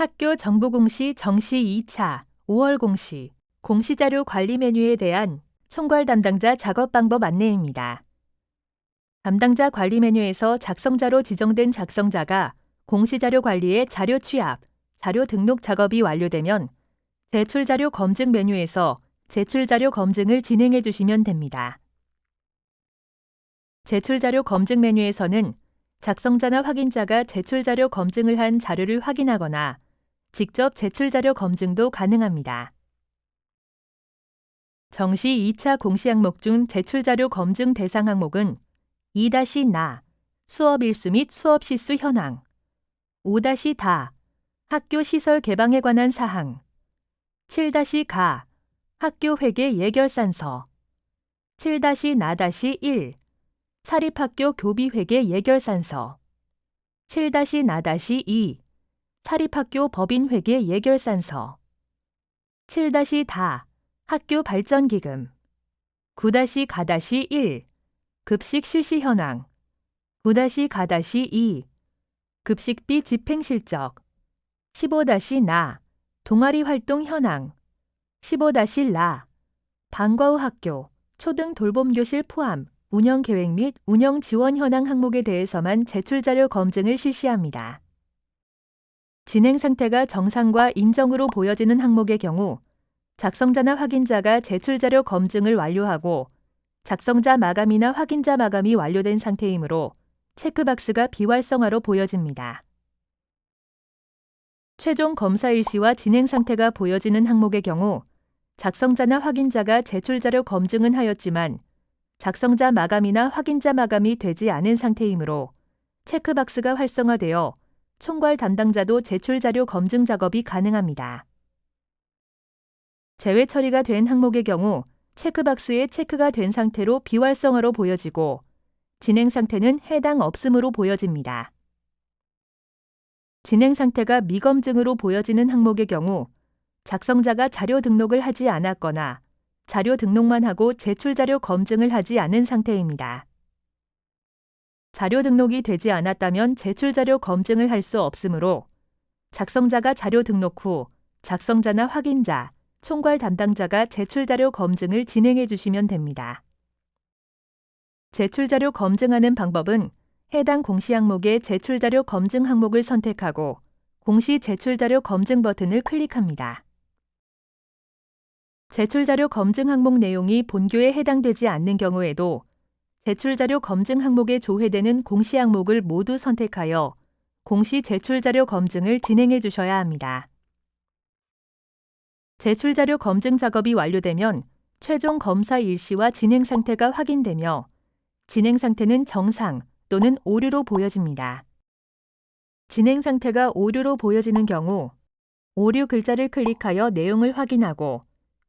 학교 정보공시 정시 2차 5월 공시 공시자료 관리 메뉴에 대한 총괄 담당자 작업 방법 안내입니다. 담당자 관리 메뉴에서 작성자로 지정된 작성자가 공시자료 관리의 자료 취합, 자료 등록 작업이 완료되면 제출자료 검증 메뉴에서 제출자료 검증을 진행해 주시면 됩니다. 제출자료 검증 메뉴에서는 작성자나 확인자가 제출자료 검증을 한 자료를 확인하거나 직접 제출 자료 검증도 가능합니다. 정시 2차 공시 항목 중 제출 자료 검증 대상 항목은 2-나 수업 일수 및 수업 시수 현황 5-다 학교 시설 개방에 관한 사항 7-가 학교 회계 예결산서 7-나-1 사립학교 교비 회계 예결산서 7-나-2 사립학교 법인 회계 예결산서. 7-다 학교 발전기금. 9-가-1 급식 실시 현황. 9-가-2 급식비 집행 실적. 15-나. 동아리 활동 현황. 15-라. 방과 후 학교 초등 돌봄 교실 포함 운영 계획 및 운영 지원 현황 항목에 대해서만 제출 자료 검증을 실시합니다. 진행 상태가 정상과 인정으로 보여지는 항목의 경우 작성자나 확인자가 제출 자료 검증을 완료하고 작성자 마감이나 확인자 마감이 완료된 상태이므로 체크박스가 비활성화로 보여집니다. 최종 검사 일시와 진행 상태가 보여지는 항목의 경우 작성자나 확인자가 제출 자료 검증은 하였지만 작성자 마감이나 확인자 마감이 되지 않은 상태이므로 체크박스가 활성화되어 총괄 담당자도 제출 자료 검증 작업이 가능합니다. 제외 처리가 된 항목의 경우 체크박스에 체크가 된 상태로 비활성화로 보여지고 진행 상태는 해당 없음으로 보여집니다. 진행 상태가 미검증으로 보여지는 항목의 경우 작성자가 자료 등록을 하지 않았거나 자료 등록만 하고 제출 자료 검증을 하지 않은 상태입니다. 자료 등록이 되지 않았다면 제출 자료 검증을 할 수 없으므로 작성자가 자료 등록 후 작성자나 확인자, 총괄 담당자가 제출 자료 검증을 진행해 주시면 됩니다. 제출 자료 검증하는 방법은 해당 공시 항목의 제출 자료 검증 항목을 선택하고 공시 제출 자료 검증 버튼을 클릭합니다. 제출 자료 검증 항목 내용이 본교에 해당되지 않는 경우에도 제출 자료 검증 항목에 조회되는 공시 항목을 모두 선택하여 공시 제출 자료 검증을 진행해 주셔야 합니다. 제출 자료 검증 작업이 완료되면 최종 검사 일시와 진행 상태가 확인되며 진행 상태는 정상 또는 오류로 보여집니다. 진행 상태가 오류로 보여지는 경우 오류 글자를 클릭하여 내용을 확인하고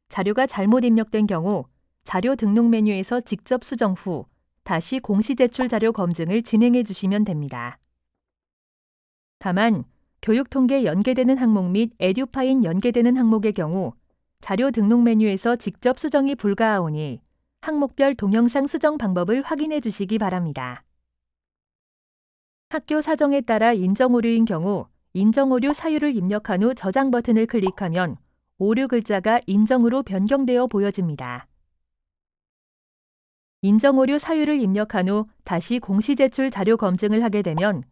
자료가 잘못 입력된 경우 자료 등록 메뉴에서 직접 수정 후 다시 공시 제출 자료 검증을 진행해 주시면 됩니다. 다만 교육통계 연계되는 항목 및 에듀파인 연계되는 항목의 경우 자료 등록 메뉴에서 직접 수정이 불가하오니 항목별 동영상 수정 방법을 확인해 주시기 바랍니다. 학교 사정에 따라 인정 오류인 경우 인정 오류 사유를 입력한 후 저장 버튼을 클릭하면 오류 글자가 인정으로 변경되어 보여집니다. 인정 오류 사유를 입력한 후 다시 공시 제출 자료 검증을 하게 되면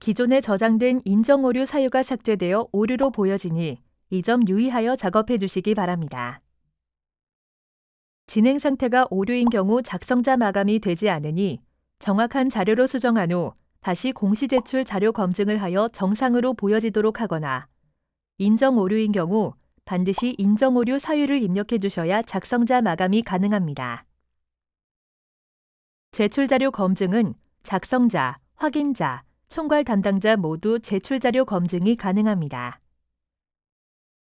기존에 저장된 인정 오류 사유가 삭제되어 오류로 보여지니 이 점 유의하여 작업해 주시기 바랍니다. 진행 상태가 오류인 경우 작성자 마감이 되지 않으니 정확한 자료로 수정한 후 다시 공시 제출 자료 검증을 하여 정상으로 보여지도록 하거나 인정 오류인 경우 반드시 인정 오류 사유를 입력해 주셔야 작성자 마감이 가능합니다. 제출 자료 검증은 작성자, 확인자, 총괄 담당자 모두 제출 자료 검증이 가능합니다.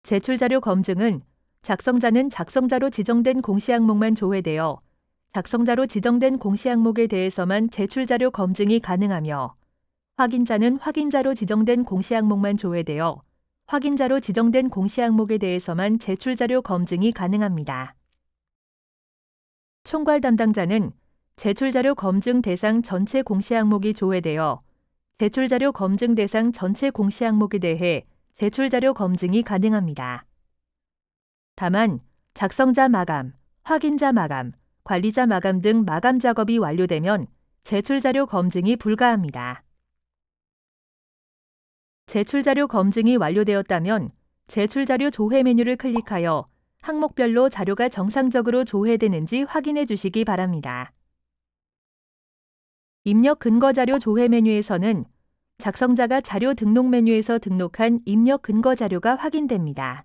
제출 자료 검증은 작성자는 작성자로 지정된 공시 항목만 조회되어 작성자로 지정된 공시 항목에 대해서만 제출 자료 검증이 가능하며 확인자는 확인자로 지정된 공시 항목만 조회되어 확인자로 지정된 공시 항목에 대해서만 제출 자료 검증이 가능합니다. 총괄 담당자는 제출 자료 검증 대상 전체 공시 항목이 조회되어 제출 자료 검증 대상 전체 공시 항목에 대해 제출 자료 검증이 가능합니다. 다만 작성자 마감, 확인자 마감, 관리자 마감 등 마감 작업이 완료되면 제출 자료 검증이 불가합니다. 제출 자료 검증이 완료되었다면 제출 자료 조회 메뉴를 클릭하여 항목별로 자료가 정상적으로 조회되는지 확인해 주시기 바랍니다. 입력 근거 자료 조회 메뉴에서는 작성자가 자료 등록 메뉴에서 등록한 입력 근거 자료가 확인됩니다.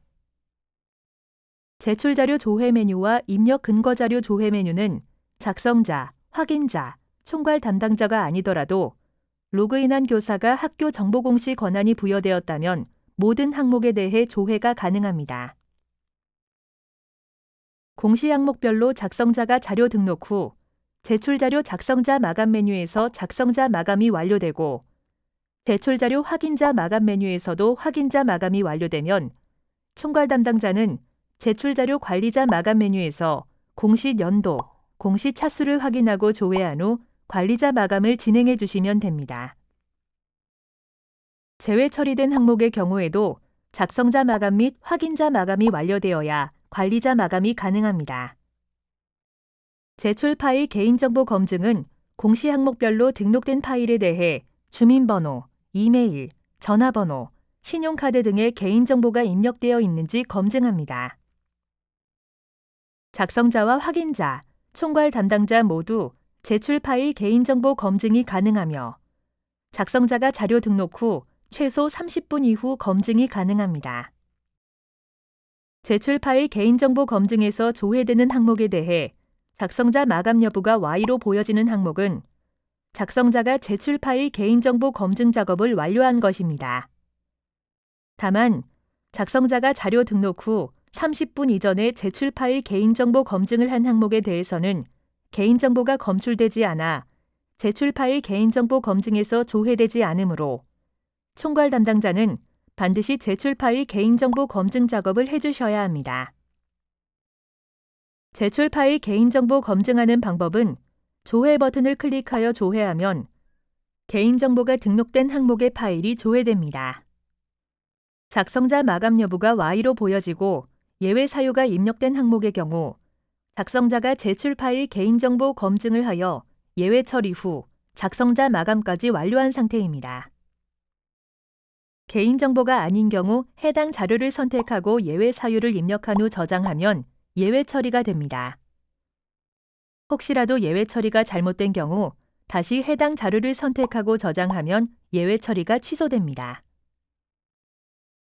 제출 자료 조회 메뉴와 입력 근거 자료 조회 메뉴는 작성자, 확인자, 총괄 담당자가 아니더라도 로그인한 교사가 학교 정보 공시 권한이 부여되었다면 모든 항목에 대해 조회가 가능합니다. 공시 항목별로 작성자가 자료 등록 후 제출 자료 작성자 마감 메뉴에서 작성자 마감이 완료되고 제출 자료 확인자 마감 메뉴에서도 확인자 마감이 완료되면 총괄 담당자는 제출 자료 관리자 마감 메뉴에서 공시 연도, 공시 차수를 확인하고 조회한 후 관리자 마감을 진행해 주시면 됩니다. 제외 처리된 항목의 경우에도 작성자 마감 및 확인자 마감이 완료되어야 관리자 마감이 가능합니다. 제출 파일 개인정보 검증은 공시 항목별로 등록된 파일에 대해 주민번호, 이메일, 전화번호, 신용카드 등의 개인정보가 입력되어 있는지 검증합니다. 작성자와 확인자, 총괄 담당자 모두 제출 파일 개인정보 검증이 가능하며 작성자가 자료 등록 후 최소 30분 이후 검증이 가능합니다. 제출 파일 개인정보 검증에서 조회되는 항목에 대해 작성자 마감 여부가 Y로 보여지는 항목은 작성자가 제출 파일 개인정보 검증 작업을 완료한 것입니다. 다만 작성자가 자료 등록 후 30분 이전에 제출 파일 개인정보 검증을 한 항목에 대해서는 개인정보가 검출되지 않아 제출 파일 개인정보 검증에서 조회되지 않으므로 총괄 담당자는 반드시 제출 파일 개인정보 검증 작업을 해주셔야 합니다. 제출 파일 개인정보 검증하는 방법은 조회 버튼을 클릭하여 조회하면 개인정보가 등록된 항목의 파일이 조회됩니다. 작성자 마감 여부가 Y로 보여지고 예외 사유가 입력된 항목의 경우 작성자가 제출 파일 개인정보 검증을 하여 예외 처리 후 작성자 마감까지 완료한 상태입니다. 개인정보가 아닌 경우 해당 자료를 선택하고 예외 사유를 입력한 후 저장하면 예외 처리가 됩니다. 혹시라도 예외 처리가 잘못된 경우 다시 해당 자료를 선택하고 저장하면 예외 처리가 취소됩니다.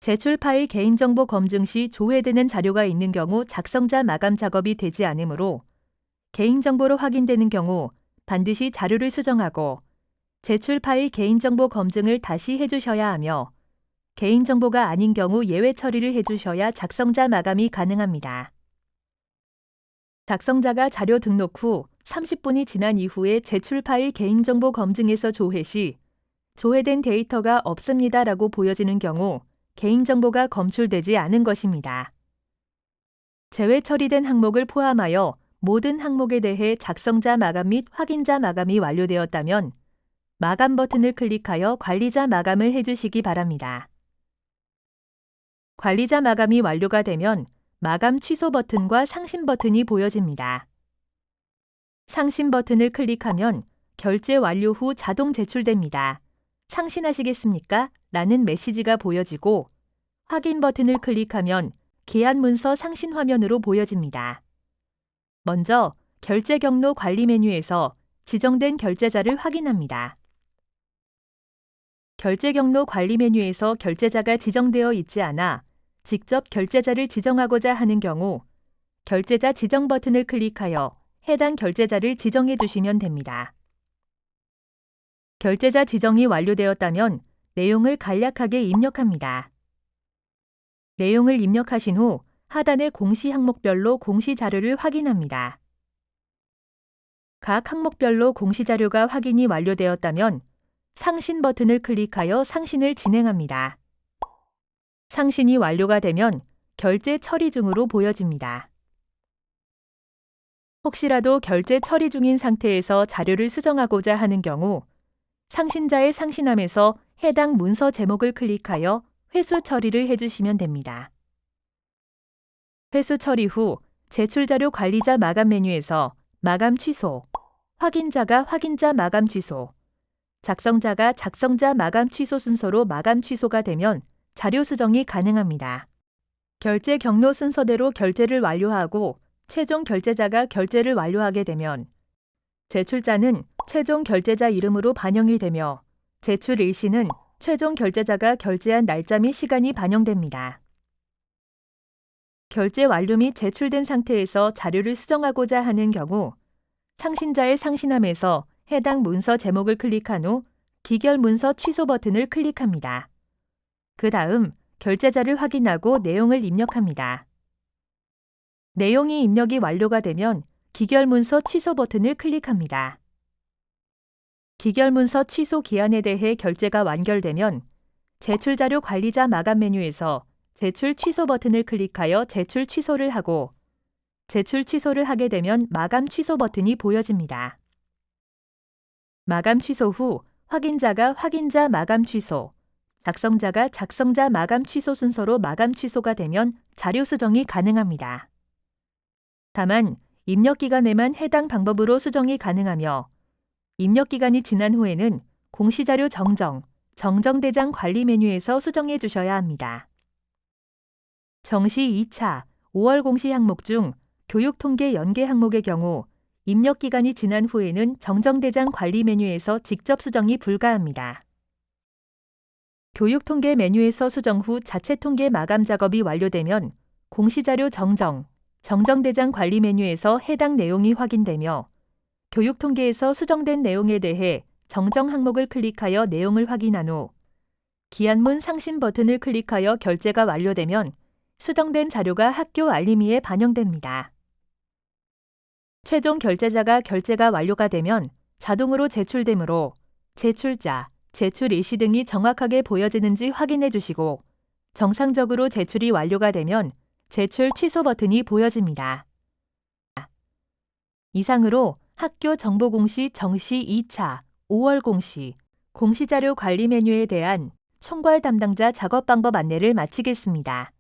제출 파일 개인정보 검증 시 조회되는 자료가 있는 경우 작성자 마감 작업이 되지 않으므로 개인정보로 확인되는 경우 반드시 자료를 수정하고 제출 파일 개인정보 검증을 다시 해주셔야 하며 개인정보가 아닌 경우 예외 처리를 해주셔야 작성자 마감이 가능합니다. 작성자가 자료 등록 후 30분이 지난 이후에 제출 파일 개인정보 검증에서 조회 시 조회된 데이터가 없습니다라고 보여지는 경우 개인정보가 검출되지 않은 것입니다. 제외 처리된 항목을 포함하여 모든 항목에 대해 작성자 마감 및 확인자 마감이 완료되었다면 마감 버튼을 클릭하여 관리자 마감을 해주시기 바랍니다. 관리자 마감이 완료가 되면 마감 취소 버튼과 상신 버튼이 보여집니다. 상신 버튼을 클릭하면 결제 완료 후 자동 제출됩니다. 상신하시겠습니까? 라는 메시지가 보여지고 확인 버튼을 클릭하면 계약 문서 상신 화면으로 보여집니다. 먼저 결제 경로 관리 메뉴에서 지정된 결제자를 확인합니다. 결제 경로 관리 메뉴에서 결제자가 지정되어 있지 않아 직접 결제자를 지정하고자 하는 경우 결제자 지정 버튼을 클릭하여 해당 결제자를 지정해 주시면 됩니다. 결제자 지정이 완료되었다면 내용을 간략하게 입력합니다. 내용을 입력하신 후 하단의 공시 항목별로 공시 자료를 확인합니다. 각 항목별로 공시 자료가 확인이 완료되었다면 상신 버튼을 클릭하여 상신을 진행합니다. 상신이 완료가 되면 결제 처리 중으로 보여집니다. 혹시라도 결제 처리 중인 상태에서 자료를 수정하고자 하는 경우 상신자의 상신함에서 해당 문서 제목을 클릭하여 회수 처리를 해주시면 됩니다. 회수 처리 후 제출자료 관리자 마감 메뉴에서 마감 취소, 확인자가 확인자 마감 취소, 작성자가 작성자 마감 취소 순서로 마감 취소가 되면 자료 수정이 가능합니다. 결제 경로 순서대로 결제를 완료하고 최종 결제자가 결제를 완료하게 되면 제출자는 최종 결제자 이름으로 반영이 되며 제출 일시는 최종 결제자가 결제한 날짜 및 시간이 반영됩니다. 결제 완료 및 제출된 상태에서 자료를 수정하고자 하는 경우 상신자의 상신함에서 해당 문서 제목을 클릭한 후 기결 문서 취소 버튼을 클릭합니다. 그 다음 결제자를 확인하고 내용을 입력합니다. 내용이 입력이 완료가 되면 기결 문서 취소 버튼을 클릭합니다. 기결 문서 취소 기한에 대해 결제가 완결되면 제출 자료 관리자 마감 메뉴에서 제출 취소 버튼을 클릭하여 제출 취소를 하고 제출 취소를 하게 되면 마감 취소 버튼이 보여집니다. 마감 취소 후 확인자가 확인자 마감 취소, 작성자가 작성자 마감 취소 순서로 마감 취소가 되면 자료 수정이 가능합니다. 다만 입력 기간에만 해당 방법으로 수정이 가능하며 입력 기간이 지난 후에는 공시자료 정정, 정정대장 관리 메뉴에서 수정해 주셔야 합니다. 정시 2차 5월 공시 항목 중 교육 통계 연계 항목의 경우 입력 기간이 지난 후에는 정정대장 관리 메뉴에서 직접 수정이 불가합니다. 교육 통계 메뉴에서 수정 후 자체 통계 마감 작업이 완료되면 공시자료 정정, 정정대장 관리 메뉴에서 해당 내용이 확인되며 교육 통계에서 수정된 내용에 대해 정정 항목을 클릭하여 내용을 확인한 후 기한문 상신 버튼을 클릭하여 결제가 완료되면 수정된 자료가 학교 알림이에 반영됩니다. 최종 결제자가 결제가 완료가 되면 자동으로 제출되므로 제출자, 제출 일시 등이 정확하게 보여지는지 확인해 주시고 정상적으로 제출이 완료가 되면 제출 취소 버튼이 보여집니다. 이상으로 학교 정보공시 정시 2차 5월 공시 공시자료 관리 메뉴에 대한 총괄 담당자 작업 방법 안내를 마치겠습니다.